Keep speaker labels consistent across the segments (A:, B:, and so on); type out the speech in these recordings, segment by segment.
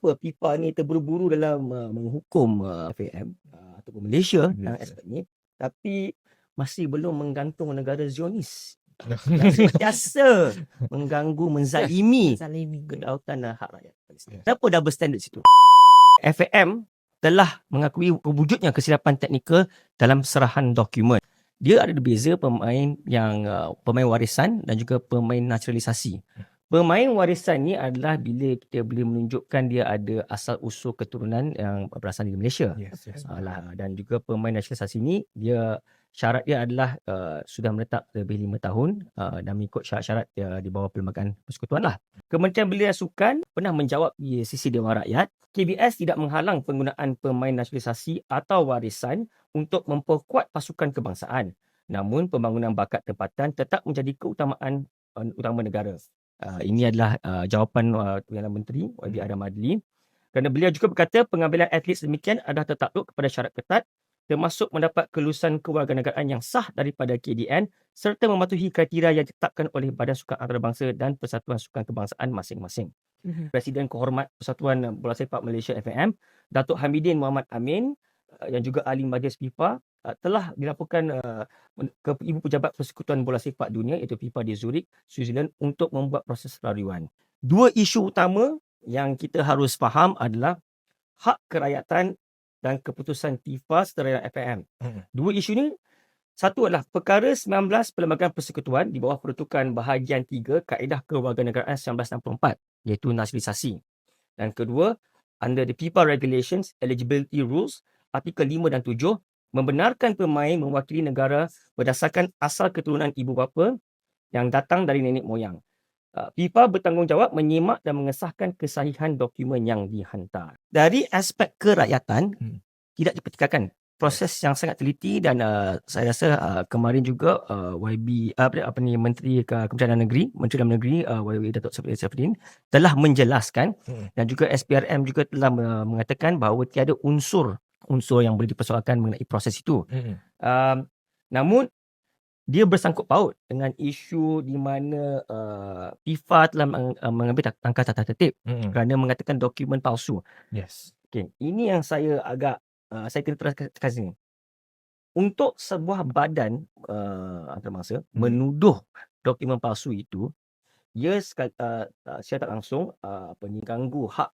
A: kenapa FIFA ni terburu-buru dalam uh, menghukum uh, FAM uh, ataupun Malaysia dalam
B: Yes.
A: aspek ni tapi masih belum menggantung negara Zionis yang sentiasa mengganggu menzalimi
C: Zalimi.
A: kedaulatan dan hak rakyat Palestin. Kenapa double standard situ? FAM telah mengakui wujudnya kesilapan teknikal dalam serahan dokumen. Dia ada beza pemain yang uh, pemain warisan dan juga pemain naturalisasi. Pemain warisan ni adalah bila kita boleh menunjukkan dia ada asal usul keturunan yang berasal dari Malaysia.
B: Yes, yes.
A: Alah, dan juga pemain naturalisasi ni dia syarat dia adalah uh, sudah menetap lebih lima tahun uh, dan mengikut syarat-syarat uh, di bawah Perlembagaan Persekutuan lah. Kementerian Belia Sukan pernah menjawab di sisi Dewan Rakyat, KBS tidak menghalang penggunaan pemain naturalisasi atau warisan untuk memperkuat pasukan kebangsaan. Namun pembangunan bakat tempatan tetap menjadi keutamaan utama negara. Uh, ini adalah uh, jawapan uh, Perdana Menteri YB
B: Hmm.
A: Adam Adli. Kerana beliau juga berkata pengambilan atlet sedemikian adalah tertakluk kepada syarat ketat termasuk mendapat kelulusan kewarganegaraan yang sah daripada KDN serta mematuhi kriteria yang ditetapkan oleh Badan Sukan Antarabangsa dan Persatuan Sukan Kebangsaan masing-masing.
C: Mhm.
A: Presiden Kehormat Persatuan Bola Sepak Malaysia FAM, Datuk Hamidin Muhammad Amin yang juga ahli majlis FIFA uh, telah dilaporkan uh, ke Ibu Pejabat Persekutuan Bola Sepak Dunia iaitu FIFA di Zurich, Switzerland untuk membuat proses pelaruan. Dua isu utama yang kita harus faham adalah hak kerakyatan dan keputusan FIFA serta FAM.
B: Mm.
A: Dua isu ni satu adalah perkara 19 Perlembagaan Persekutuan di bawah peruntukan bahagian 3 Kaedah Kewarganegaraan 1964 iaitu naturalisasi. Dan kedua, under the FIFA Regulations Eligibility Rules artikel 5 dan 7 membenarkan pemain mewakili negara berdasarkan asal keturunan ibu bapa yang datang dari nenek moyang. Uh, FIFA bertanggungjawab menyimak dan mengesahkan kesahihan dokumen yang dihantar. Dari aspek kerakyatan,
B: Hmm.
A: tidak dipertikaikan. Proses yang sangat teliti dan uh, saya rasa uh, kemarin juga uh, YB apa, apa ni Menteri Ke- Kementerian Dalam Negeri, Menteri Dalam Negeri uh, YB Datuk Seri Safrin telah menjelaskan
B: Hmm.
A: dan juga SPRM juga telah uh, mengatakan bahawa tiada unsur unsur yang boleh dipersoalkan mengenai proses itu.
B: Mm.
A: Um, namun dia bersangkut paut dengan isu di mana uh, FIFA telah meng, uh, mengambil langkah tata tertib
B: Mm.
A: kerana mengatakan dokumen palsu.
B: Yes.
A: Okey, ini yang saya agak uh, saya kena teraskan tekan sini. Untuk sebuah badan uh, antarabangsa
B: Hmm.
A: menuduh dokumen palsu itu, ia sekal, uh, uh, secara tak langsung uh, apa ni ganggu hak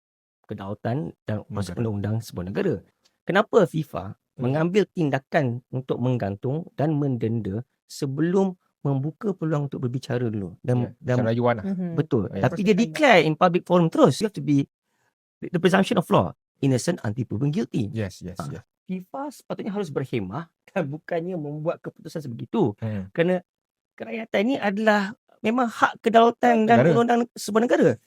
A: kedaulatan dan proses undang-undang sebuah negara. Kenapa FIFA
B: Hmm.
A: mengambil tindakan untuk menggantung dan mendenda sebelum membuka peluang untuk berbicara dulu dan
B: Yeah.
A: dan
B: Secara rayuan lah.
C: Mhm.
A: betul.
B: Ya.
A: Tapi dia declare in public forum terus. You have to be the presumption of law innocent until proven guilty.
B: Yes, yes,
A: Ah.
B: yes.
A: FIFA sepatutnya harus berhemah dan bukannya membuat keputusan sebegitu.
B: Mm.
A: Kerana kerakyatan ini adalah memang hak kedaulatan dan undang-undang sebuah negara.